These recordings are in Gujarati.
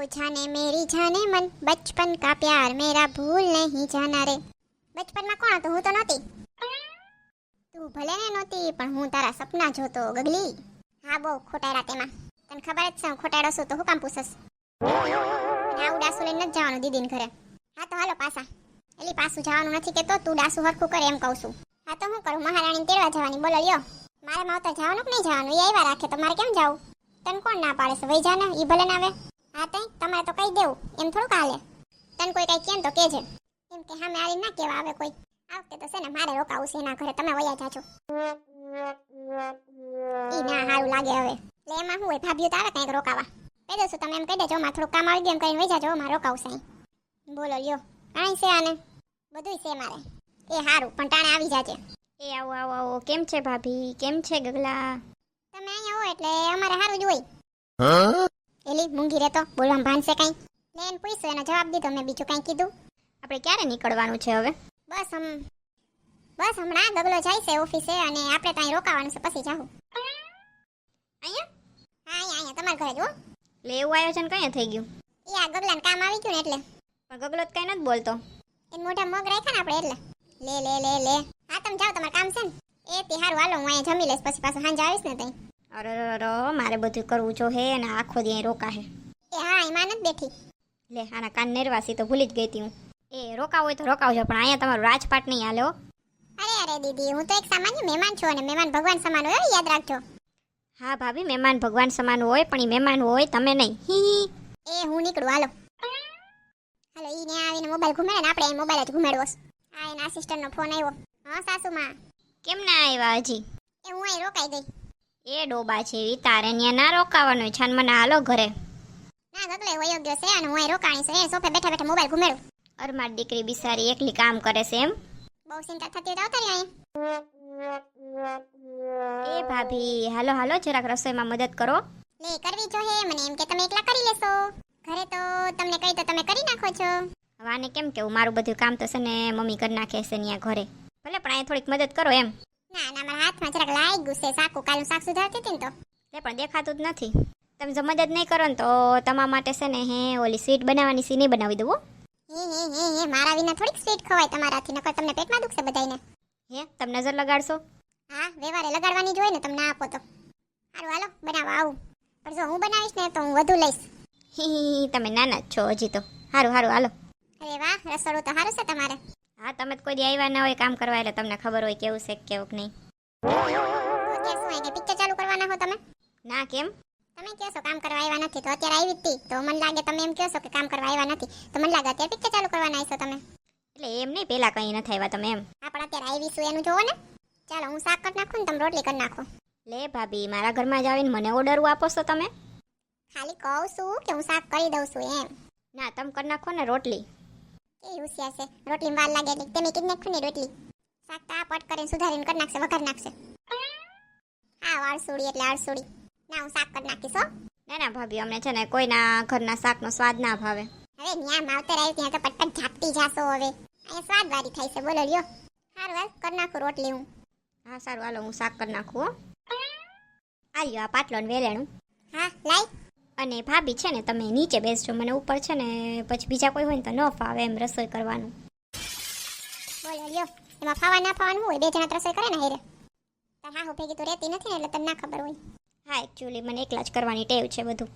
ઓછાને મેરી જાને મન બચપન કા પ્યાર મેરા ભૂલ નહીં જાના રે બચપનમાં કોણ હતું હું તો નહોતી તું ભલે ને નહોતી પણ હું તારા સપના જોતો ગગલી હા બહુ ખોટાયરા તેમાં તને ખબર જ છે હું ખોટાયરો છું તો હું કામ પૂછસ આ ઉડાસું લઈને નથી જવાનું દીદીને ઘરે હા તો હાલો પાસા એલી પાસું જવાનું નથી કે તો તું ડાસું હરખું કરે એમ કહું છું હા તો હું કરું મહારાણી તેડવા જવાની બોલો લ્યો મારે માવતર જવાનું કે નહીં જવાનું એ આવ્યા રાખે તો મારે કેમ જવું? તને કોણ ના પાડે છે? વહી જાને એ ભલે ના આવે। હા તો તમારે તો કહી દેવું. એમ થોડુંક હાલે. તને કોઈ કઈ કેમ તો કેજે એમ કે સામે આવીને ના કેવા આવે કોઈ. આ વખતે તો છે ને મારે રોકાવું છે એના ઘરે. તમે વયા જાજો. ઈ ના સારું લાગે હવે. એટલે એમાં હું હોય ભાભીઓ તો આવે કંઈક રોકાવા. કહી દઉં તમે એમ કહી દેજો માં થોડું કામ આવી ગયું એમ કરીને વઈ જાજો. મારે રોકાવું છે બોલો લ્યો. કાંઈ છે આને? બધું છે મારે. એ સારું પણ ટાણે આવી જાજે. એ આવો આવો આવો. કેમ છે ભાભી? કેમ છે ગગલા? તમે અહીંયા હો એટલે અમારે સારું જ હોય. એલી મૂંગી રહેતો. બોલવામાં ભાનશે કાંઈ? લે એને પૂછ્યું એનો જવાબ દીધો મેં બીજું કાંઈ કીધું. આપણે ક્યારે નીકળવાનું છે હવે? બસ હમ બસ હમણાં ગગલો જાય છે ઓફિસે અને આપણે ત્યાં રોકાવાનું છે પછી જાઉં અહીંયા? હા અહીંયા અહીંયા તમારા ઘરે જ હો. લે એવું આયોજન કયા થઈ ગયું? એ આ ગગલાને કામ આવી ગયું ને એટલે. પણ ગગલો જ કઈ નથી બોલતો. એ મોઢા મગ રાખ્યા ને આપણે એટલે. લે લે લે લે. હા તમે જાઓ તમારે કામ છે ને. એ તે હારું હાલો હું અહીંયા જમી લઈશ પછી પાછું સાંજે આવીશ ને તઈ. અરે મારે બધું કરવું જો હે અને આખો દી અહીં રોકા હે. એ હા એમાં નથી બેઠી. લે આના કાન નેરવાસી તો ભૂલી જ ગઈ તી હું. એ રોકાવ હોય તો રોકાવજો પણ અહીંયા તમારું રાજપાટ નહીં હાલે હો. અરે અરે દીદી હું તો એક સામાન્ય મહેમાન છું અને મહેમાન ભગવાન સમાન હોય યાદ રાખજો. હા ભાભી મહેમાન ભગવાન સમાન હોય પણ એ મહેમાન હોય તમે નહીં. હી હી. એ હું નીકળું હાલો. હાલો ઈ ને આવીને મોબાઈલ ઘુમેડે ને આપણે એ મોબાઈલ જ ઘુમેડવો આ એના આસિસ્ટન્ટનો ફોન આવ્યો. હા સાસુમાં. કેમ ના આવ્યા હજી? એ હું અહીં રોકાઈ ગઈ. એ ડોબા છે એવી તારે ત્યાં ના રોકાવાનું છાન મને હાલો ઘરે. ના ગગલે વયો ગયો છે અને હું અહીં રોકાણી છે. એ સોફે બેઠા બેઠા મોબાઈલ ઘુમેડું. અરમાર દીકરી બિસારી એકલી કામ કરે છે એમ. બહુ ચિંતા થતી હોય તો રહ્યો એ ભાભી હાલો હાલો જરાક રસોઈમાં મદદ કરો. લે કરવી જો હે મને એમ કે તમે એકલા કરી લેશો. ઘરે તો તમને કહી તો તમે કરી નાખો છો. વાને કેમ કેવું? મારું બધું કામ તો છે ને મમ્મી કરી નાખે છે ત્યાં ઘરે. ભલે પણ અહીંયા થોડીક મદદ કરો એમ. ના ના મારા હાથમાં જરાક લાઈ ગયું છે સાકું કાલનું શાક સુધારતી હતી ને તો. એટલે પણ દેખાતું જ નથી. તમે જો મદદ નહીં કરો ને તો તમારા માટે છે ને હે ઓલી સ્વીટ બનાવવાની સી નહીં બનાવી દઉં હો. હે હે મારા વિના થોડીક સ્વીટ ખવાય તમારાથી નકર તમને પેટમાં દુખશે બધાયને. હે તમે નજર લગાડશો. હા વેવારે લગાડવાની જોઈએ હોય ને તમને આપો તો. સારું હાલો બનાવવા આવું. પણ જો હું બનાવીશ ને તો હું વધુ લઈશ. હી, તમે નાના જ છો હજી તો. સારું સારું હાલો. અરે વાહ રસોડું તો સારું છે તમારે. હા તમે તો કોઈ દી આવ્યા ના હોય કામ કરવા એટલે તમને ખબર હોય કેવું છે કે કેવું નહીં. અત્યારે શું હોય કે પિક્ચર ચાલુ કરવાના હો તમે? ના કેમ? તમે કહો છો કામ કરવા આવ્યા નથી તો અત્યારે આવી હતી તો. મને લાગે તમે એમ કહો છો કે કામ કરવા આવ્યા નથી. તો મને લાગે અત્યારે પિક્ચર ચાલુ કરવાના આવીશો તમે. એટલે એમ નહીં પેલા કંઈ નથી આવ્યા તમે એમ. હા પણ અત્યારે આવીશું એનું જોવો ને. ચાલો હું શાક કરી નાખું ને તમે રોટલી કરી નાખો. લે ભાભી મારા ઘરમાં જ આવીને મને ઓર્ડર આપો છો તમે. ખાલી કહું છું કે હું શાક કરી દઉં છું એમ. ના તમે કરી નાખો ને રોટલી. કેવી હોશિયાર છે? રોટલી વાર લાગે એટલે તમે કીધી નાખું ને રોટલી. શાક તો આ પટ કરીને સુધારીને કરી નાખશે વઘાર નાખશે. હા આળસુડી એટલે આળસુડી. ના હું શાક કરી નાખીશ હો. ના ના ભાભી અમને છે ને કોઈના ઘરના શાકનો સ્વાદ ના ભાવે. હવે ન્યા માવતર આવી ત્યાં તો પટપટ ઝાપટી જાશો હવે. અહીંયા સ્વાદ વારી થાય છે બોલો લ્યો. સારું હાલ કરી નાખું રોટલી હું. હા સારું હાલો હું શાક કરી નાખું હો. આ લ્યો આ પાટલો ને વેલેણું. હા લાઈ અને ભાભી છે ને તમે નીચે બેસજો મને ઉપર છે ને પછી બીજા કોઈ હોય ને તો ન ફાવે એમ રસોઈ કરવાનું. બોલો લ્યો એમાં ફાવા ના ફાવાનું હોય બે જણા રસોઈ કરે ને હેરે. તાર હા હું ભેગી તો રહેતી નથી ને એટલે તને ના ખબર હોય. હા એકચ્યુઅલી મને એકલા જ કરવાની ટેવ છે બધું.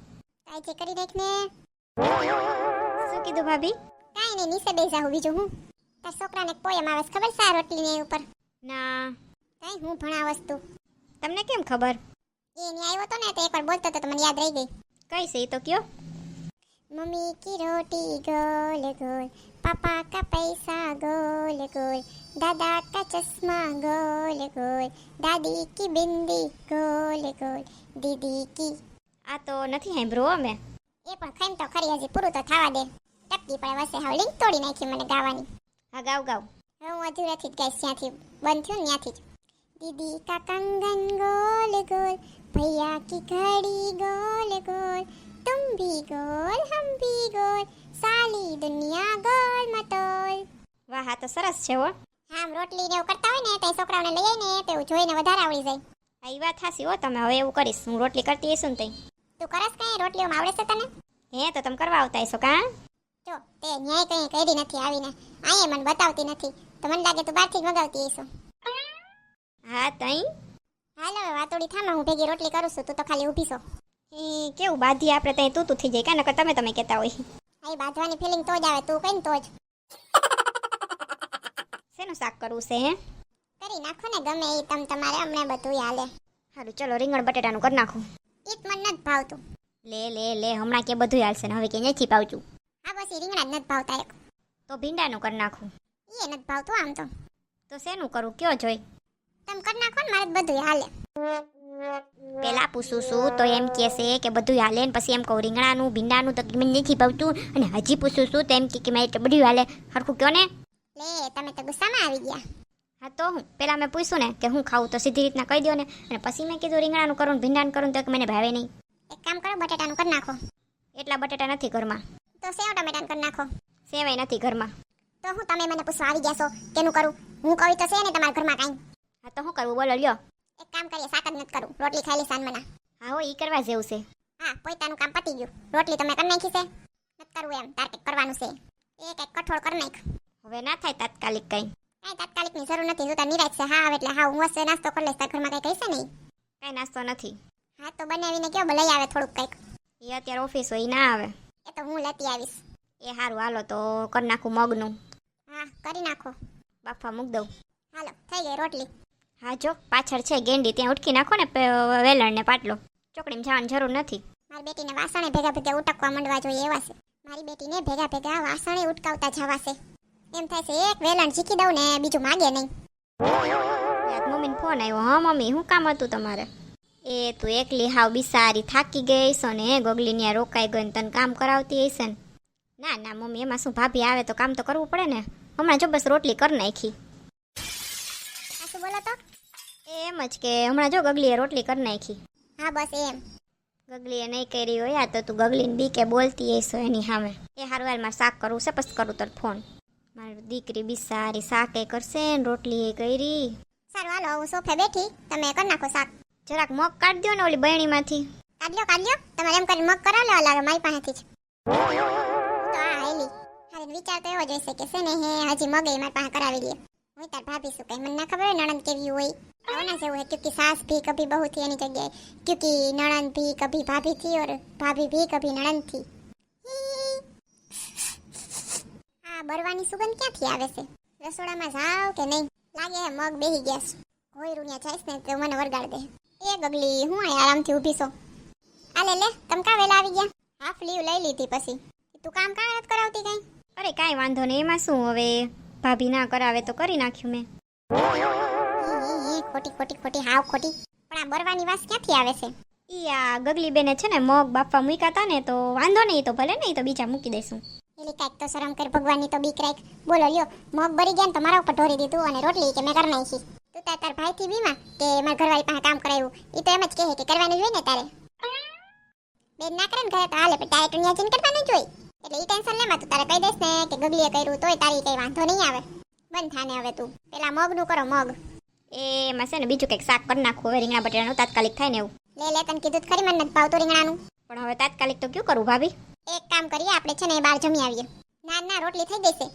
તાઈ જે કરી નાખ ને. શું કીધું ભાભી? કાંઈ નહીં નીચે બેસા હું બીજું હું. તાર છોકરાને પોયમ આવે ખબર સા રોટલી રોટલીની ઉપર? ના. કાંઈ હું ભણા વસ્તુ તમને કેમ ખબર? એ નહીં આવ્યો તો ને તો એકવાર બોલતો તો તો મને યાદ રહી ગઈ. કઈ છે એ તો કયો? મમ્મી કી રોટી ગોલ ગોલ પાપા કા પૈસા ગોલ ગોલ દાદા કા ચશ્મા ગોલ ગોલ દાદી કી બિંદી ગોલ ગોલ દીદી કી આ તો નથી સાંભળ્યું અમે. એ પણ ખાઈમ તો ખરી હજી પૂરું તો થવા દે. ટપકી પડે વસે હવે લિંક તોડી નાખી મને ગાવાની. હા ગાવ ગાવ. હું અધૂરાથી જ ગાઈશ જ્યાંથી બંધ થયું ત્યાંથી જ. દીદી કા કંગન ગોલ ગોલ भैया की घड़ी गोल गोल तुम भी गोल हम भी गोल साली दुनिया गोल मटोल વાહ આ તો સરસ છે હો આમ રોટલી ને એવું કરતા હોય ને તો એ છોકરાઓને લઈ આવીને તો એવું જોઈને વધારે આવડી જાય આ ઈ વાત હાસી હો તમે હવે એવું કરીશ હું રોટલી કરતી હશું ને તઈ તું કરસ કઈ રોટલીઓમાં આવડે છે તને હે તો તમે કરવા આવતા હશો કાં જો તે ન્યાય કઈ કરી નથી આવીને આયે મને બતાવતી નથી તો મને લાગે તું બહારથી જ મગાવતી હશો હા તઈ હાલો હવે વાતોડી થામાં હું ભેગી રોટલી કરું છું તું તો ખાલી ઊભી છો. એ કેવું બાધી આપણે ત્યાં તું તું થઈ જાય કાં નકર તમે તમે કહેતા હોય. અહીં બાંધવાની ફિલિંગ તો જ આવે તું કઈ તો જ. શેનું શાક કરવું છે હે? કરી નાખો ને ગમે એ તમ તમારે અમને બધું હાલે. સારું ચલો રીંગણ બટેટાનું કરી નાખું. ઈ મન નથી ભાવતું. લે લે લે હમણાં કે બધું હાલશે ને હવે કે નથી પાવતું આ બસ રીંગણા જ નથી ભાવતા એક. તો ભીંડાનું કરી નાખું. એ નથી ભાવતું આમ તો. તો શેનું કરું કયો જોઈ? તમે કરી નાખો ને મારે બધું હાલે. પેલા પૂછું છું તો એમ કહેશે કે બધું હાલે ને પછી એમ કહું રીંગણાનું ભીંડાનું તો મને નથી ભાવતું. અને હજી પૂછું છું તો એમ કે મારે બધું હાલે. હરખું કહો ને? લે તમે તો ગુસ્સામાં આવી ગયા. હા તો હું પેલા મેં પૂછ્યું ને કે હું ખાવું તો સીધી રીતના કહી દો ને. અને પછી મેં કીધું રીંગણાનું કરું ભીંડાનું કરું તો કે મને ભાવે નહીં. એક કામ કરો બટાટાનું કરી નાખો. એટલા બટેટા નથી ઘરમાં. તો સેવ ટમેટાનું કરી નાખો. સેવાય નથી ઘરમાં. તો હું તમે મને પૂછવા આવી ગયા છો કેનું કરું? હું કહું તો છે ને તમારા ઘરમાં કાંઈ? હા તો શું કરવું બોલો લ્યો. એક કામ કરીએ શાક જ નથી કરું. રોટલી ખાઈ લે સાનમના હા હો એ કરવા જેવું છે. હા પોતાનું કામ પતી ગયું. રોટલી તમે કરી નાખી છે. નથી કરવું એમ. તાર કંઈક કરવાનું છે. એ કંઈક કઠોળ કરી નાખ. હવે ના થાય તાત્કાલિક કંઈ. કાંઈ તાત્કાલિકની જરૂર નથી. જોતા નિરાશ છે. હા એટલે હા હું હશે નાસ્તો કરી લઈશ. તાર ઘરમાં કંઈ કહેશે નહીં? કાંઈ નાસ્તો નથી. હા તો બનાવીને કયો? લઈ આવે થોડુંક કંઈક. એ અત્યારે ઓફિસ હોય ના આવે. એ તો હું લેતી આવીશ. એ સારું હાલો તો કરી નાખું મગનું. હા કરી નાખો. બાફા મૂક દઉં. હાલો થઈ ગઈ રોટલી. હા જો પાછળ છે ગેંડી ત્યાં ઉટકી નાખો ને વેલણને પાટલો. ચોકડીમાં જવાની જરૂર નથી. મારી બેટીને વાસણે ભેગા ભેગા ઉટકવા માંડવા જોઈએ એવા છે. મારી બેટીને ભેગા ભેગા વાસણે ઉટકાવતા જવા છે. એમ થાય છે એક વેલણ શીખી દઉં ને બીજું માગે નહીં. મમ્મીને ફોન આવ્યો હા મમ્મી શું કામ હતું તમારે? એ તું એકલી હાવ બિસારી થાકી ગઈ છો ને ગોગલી ત્યાં રોકાઈ ગઈ તને કામ કરાવતી હશે ને. ના ના મમ્મી એમાં શું ભાભી આવે તો કામ તો કરવું પડે ને. હમણાં જો બસ રોટલી કરી નાખી. બોલો તો? એમ જ કે હમણાં જો ગગલીએ રોટલી કરી નાખી. હા બસ એમ. ગગલીએ નહીં કરી હોય આ તો તું ગગલીને બી કે બોલતી હશો એની સામે. એ હારું હાલ મારે શાક કરવું છે પછી કરું તો ફોન. મારી દીકરી બી સારી શાક એ કરશે ને રોટલી એ કરી. સારું હાલો હું સોફે બેઠી તમે કરી નાખો શાક. જરાક મગ કાઢ દો ને ઓલી બહેણીમાંથી. કાઢ લ્યો કાઢ લ્યો તમારે એમ કરી મગ કરાવ લેવા લાગે મારી પાસેથી જ. તો આ હેલી. હારે વિચાર તો એવો જ હશે કે છે ને હે હજી મગે મારી પાસે કરાવી લે હું તાર ભાભી શું કઈ? મને ના ખબર હોય નણંદ કેવી હોય. કોના જેવું હે ક્યુંકि સાસ ભી કભી બહુ થી એની જગ્યાએ. ક્યુંકિ નણંદ ભી કભી ભાભી થી ઓર ભાભી ભી કભી નણંદથી. આ બરવાની સુગંધ ક્યાંથી આવે છે? રસોડામાં જાવ કે નહીં? લાગે હે મગ બેહી ગયા છે. કોઈ રૂણિયા જઈશ ને તો મને વરગાડ દે. એ ગગલી, હું અહીં આરામથી ઊભી છો. આલે લે, તમ કા વેલા આવી ગયા? હાફ લીવ લઈ લીધી પછી. તું કામ કાં નથી કરાવતી કઈ? અરે કાઈ વાંધો નહીં, એમાં શું હવે? ભાભી ના કરાવે તો કરી નાખ્યું મેં. ખોટી ખોટી ખોટી હાવ ખોટી. પણ આ બરવાની વાસ ક્યાંથી આવે છે? ઈ આ ગગલી બેને છે ને મગ બાફવા મૂક્યા હતા ને તો વાંધો નહીં તો ભલે નહીં તો બીજા મૂકી દઈશું એટલે કાંઈક તો શરમ કર ભગવાનની તો બીક રાખ. બોલો લ્યો મગ બરી ગયા ને તો મારા ઉપર ઢોરી દીધું અને રોટલી કે મેં કરી નાખી તું તાર તાર ભાઈથી બીમા કે મારા ઘરવાળી પાસે કામ કરાવ્યું? એ તો એમ જ કહે કે કરવાનું હોય ને તારે. બેન ના કરે ને ઘરે તો હાલે પણ ડાયરેક્ટ અહીંયા જઈને કરવાનું જોઈએ એટલે ઈ ટેન્શન લેમાં તું. તારે કહી દઈશ ને કે ગગલીએ કર્યું તોય તારી કઈ વાંધો નહીં આવે. બંધ થાને હવે તું. પેલા મગનું કરો મગ. એ એમાં છે ને બીજું કંઈક શાક કરી નાખું. હવે રીંગણા બટેટાનું તાત્કાલિક થાય ને એવું. લે લે તને કીધું તો ખરી મને નથી ભાવતું રીંગણાનું. પણ હવે તાત્કાલિક તો કયું કરું ભાભી? એક કામ કરીએ આપણે છે ને બહાર જમી આવીએ. ના ના રોટલી થઈ જશે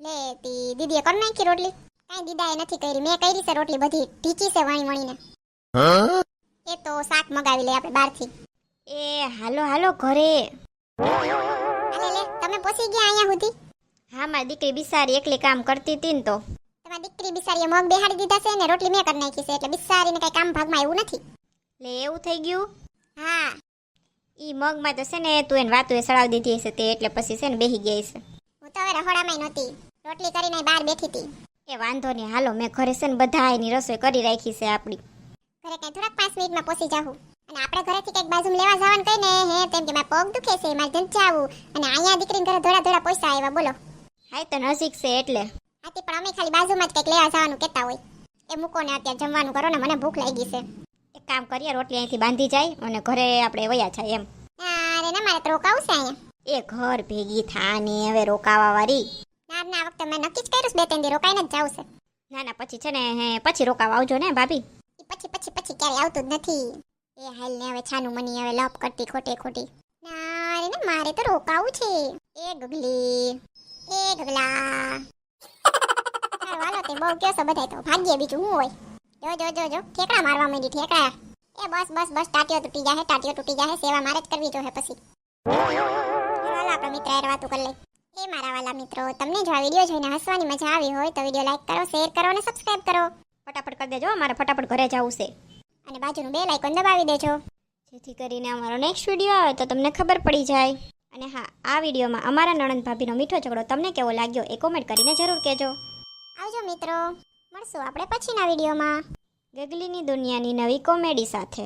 લે તી દીદીએ કરી નાખી રોટલી. કાંઈ દીદાએ નથી કરી. મેં કરી છે રોટલી બધી. ઢીચી છે વાણી વણીને. એ તો શાક મગાવી લે આપણે બહારથી. એ હાલો હાલો ઘરે. તમે પહોંચી ગયા અહીંયા સુધી? હા મારી દીકરી બિસારી એકલી કામ કરતી હતી ને તો. તમારી દીકરી બિસારીએ મગ બેહાડી દીધા છે ને રોટલી મેં કરી નાખી છે એટલે બિસારીને કઈ કામ ભાગમાં એવું નથી. લે એવું થઈ ગયું? હા. ઈ મગમાં તો છે ને તું એને વાતું એ સળાવી દીધી હશે તે એટલે પછી છે ને બેહી ગઈ છે હું તો હવે રહોડામાં નહોતી. રોટલી કરીને બહાર બેઠી હતી. એ વાંધો નહીં હાલો મેં ઘરે છે ને બધા એની રસોઈ કરી રાખી છે આપણી. ઘરે કઈ થોડાક પાંચ મિનિટમાં પહોંચી જાઉં અને આપણે ઘરેથી કંઈક બાજુ લેવા જવાનું કઈ ને હે તેમ કે મારા પગ દુખે છે મારે જન જાવું અને અહીંયા દીકરીને ઘરે ધોળા ધોળા પૈસા આવ્યા બોલો. હા તો નજીક છે એટલે. આથી પણ અમે ખાલી બાજુમાં જ કંઈક લેવા જવાનું કહેતા હોય. એ મૂકો ને અત્યારે જમવાનું કરો ને મને ભૂખ લાગી છે. એક કામ કરીએ રોટલી અહીંથી બાંધી જાય અને ઘરે આપણે વયા જાય એમ. અરે ના મારે તો રોકાવું છે અહીંયા. એ ઘર ભેગી થા ને હવે રોકાવા વાળી ના ના વખતે મેં નક્કી જ કર્યું બે ત્રણ દી રોકાઈને જ જાવ છે. ના ના પછી છે ને હે પછી રોકાવા આવજો ને ભાભી. પછી પછી પછી ક્યારે આવતું જ નથી. એ હાલ ને હવે છાનું મની હવે લપ કરતી ખોટે ખોટી. ના રે ને, મારે તો રોકાવું છે. એ ગગલી, એ ગગલા. હાલો તે બહુ કયો છો બધાય તો ભાગ્ય બીજું હું હોય? જો જો જો જો, ઠેકડા મારવા માંડી, ઠેકડા. એ બસ બસ બસ, ટાટીઓ તૂટી જાહે, ટાટીઓ તૂટી જાહે, સેવા મારે જ કરવી જોઈએ પછી. વાલા આપણા મિત્ર હારે વાતું કરી લઈ એ મારા વાલા મિત્રો, તમને જો આ વીડિયો જોઈને હસવાની મજા આવી હોય તો વીડિયો લાઈક કરો, શેર કરો અને સબસ્ક્રાઇબ કરો. ફટાફટ કરી દેજો મારે ફટાફટ ઘરે જવું છે. અને બાજુનું બેલ આઇકોન દબાવી દેજો. જેથી કરીને અમારો નેક્સ્ટ વીડિયો આવે તો તમને ખબર પડી જાય. અને હા, આ વિડીયોમાં અમારા નણંદ ભાભીનો મીઠો ઝઘડો તમને કેવો લાગ્યો એ કોમેન્ટ કરીને જરૂર કહેજો. આવજો મિત્રો, મળશું આપણે પછીના વિડીયોમાં. ગગલીની દુનિયાની નવી કોમેડી સાથે.